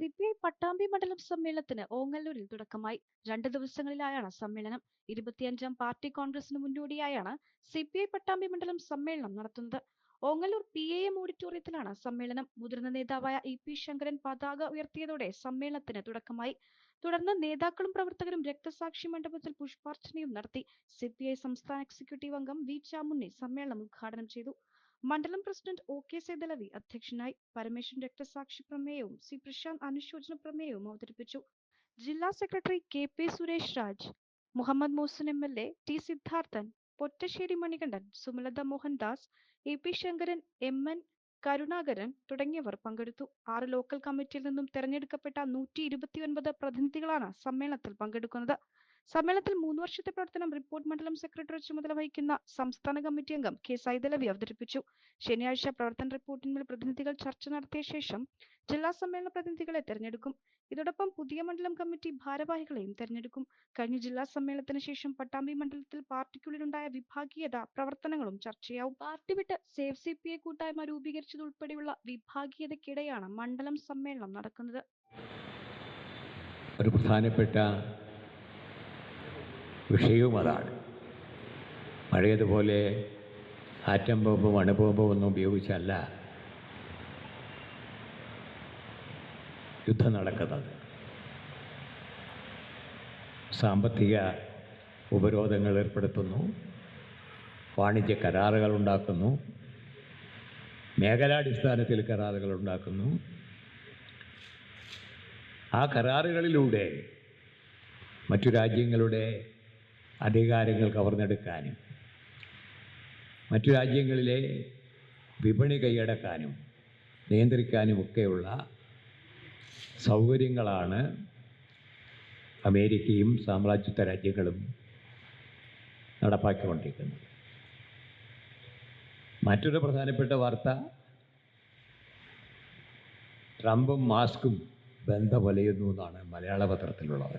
C Pattambi മണ്ഡലം സമ്മേളനത്തിന് ഓങ്ങല്ലൂരിൽ തുടക്കമായി. രണ്ട് ദിവസങ്ങളിലായാണ് സമ്മേളനം. ഇരുപത്തിയഞ്ചാം പാർട്ടി കോൺഗ്രസിന് മുന്നോടിയായാണ് സി പി ഐ പട്ടാമ്പി മണ്ഡലം സമ്മേളനം നടത്തുന്നത്. ഓങ്ങല്ലൂർ പി എ എം ഓഡിറ്റോറിയത്തിലാണ് സമ്മേളനം. മുതിർന്ന നേതാവായ ഇ പി ശങ്കരൻ പതാക ഉയർത്തിയതോടെ സമ്മേളനത്തിന് തുടക്കമായി. തുടർന്ന് നേതാക്കളും പ്രവർത്തകരും രക്തസാക്ഷി മണ്ഡപത്തിൽ പുഷ്പാർച്ചനയും നടത്തി. സി പി ഐ സംസ്ഥാന എക്സിക്യൂട്ടീവ് അംഗം വി ചാമുണ്ണി സമ്മേളനം ഉദ്ഘാടനം ചെയ്തു. മണ്ഡലം പ്രസിഡന്റ് ഒ കെ സേതലവി അധ്യക്ഷനായി പരമേശ്വരൻ രക്തസാക്ഷി പ്രമേയവും സി പ്രശാന്ത് അനുശോചന പ്രമേയവും അവതരിപ്പിച്ചു. ജില്ലാ secretary K P Suresh Raj Muhammad Mohasin M L A T Siddharthan Pottassery Manikandan Sumalatha Mohandas A P Sankaran M N Karunakaran തുടങ്ങിയവർ പങ്കെടുത്തു. ആറ് ലോക്കൽ കമ്മിറ്റിയിൽ നിന്നും തെരഞ്ഞെടുക്കപ്പെട്ട നൂറ്റി ഇരുപത്തിയൊൻപത് പ്രതിനിധികളാണ് സമ്മേളനത്തിൽ പങ്കെടുക്കുന്നത്. സമ്മേളനത്തിൽ മൂന്ന് വർഷത്തെ പ്രവർത്തനം റിപ്പോർട്ട് മണ്ഡലം സെക്രട്ടറി ചുമതല വഹിക്കുന്ന സംസ്ഥാന കമ്മിറ്റി അംഗം കെ സൈതലവി അവതരിപ്പിച്ചു. ശനിയാഴ്ച പ്രവർത്തന റിപ്പോർട്ടിന്മേൽ പ്രതിനിധികൾ ചർച്ച നടത്തിയ ശേഷം ജില്ലാ സമ്മേളന പ്രതിനിധികളെ തെരഞ്ഞെടുക്കും. ഇതോടൊപ്പം പുതിയ മണ്ഡലം കമ്മിറ്റി ഭാരവാഹികളെയും തെരഞ്ഞെടുക്കും. കഴിഞ്ഞ ജില്ലാ സമ്മേളനത്തിന് ശേഷം പട്ടാമ്പി മണ്ഡലത്തിൽ പാർട്ടിക്കുള്ളിലുണ്ടായ വിഭാഗീയത പ്രവർത്തനങ്ങളും ചർച്ചയാവും. പാർട്ടി വിട്ട് സേഫ് സി പി ഐ കൂട്ടായ്മ രൂപീകരിച്ചതുൾപ്പെടെയുള്ള വിഭാഗീയതയ്ക്കിടെയാണ് മണ്ഡലം സമ്മേളനം നടക്കുന്നത്. ഒരു പ്രധാനപ്പെട്ട വിഷയവും അതാണ്. പഴയതുപോലെ ആറ്റം ബോംബും അണുബോംബും ഒന്നും ഉപയോഗിച്ചല്ല യുദ്ധം നടക്കുന്നത്. സാമ്പത്തിക ഉപരോധങ്ങൾ ഏർപ്പെടുത്തുന്നു വാണിജ്യ കരാറുകൾ ഉണ്ടാക്കുന്നു മേഖലാടിസ്ഥാനത്തിൽ കരാറുകൾ ഉണ്ടാക്കുന്നു. ആ കരാറുകളിലൂടെ മറ്റു രാജ്യങ്ങളുടെ അധികാരങ്ങൾ കവർന്നെടുക്കാനും മറ്റു രാജ്യങ്ങളിലെ വിപണി കൈയടക്കാനും നിയന്ത്രിക്കാനുമൊക്കെയുള്ള സൗകര്യങ്ങളാണ് അമേരിക്കയും സാമ്രാജ്യത്വ രാജ്യങ്ങളും നടപ്പാക്കിക്കൊണ്ടിരിക്കുന്നത്. മറ്റൊരു പ്രധാനപ്പെട്ട വാർത്ത ട്രംപും മാസ്കും ബന്ധമലയുന്നു എന്നാണ് മലയാള പത്രത്തിലുള്ളത്.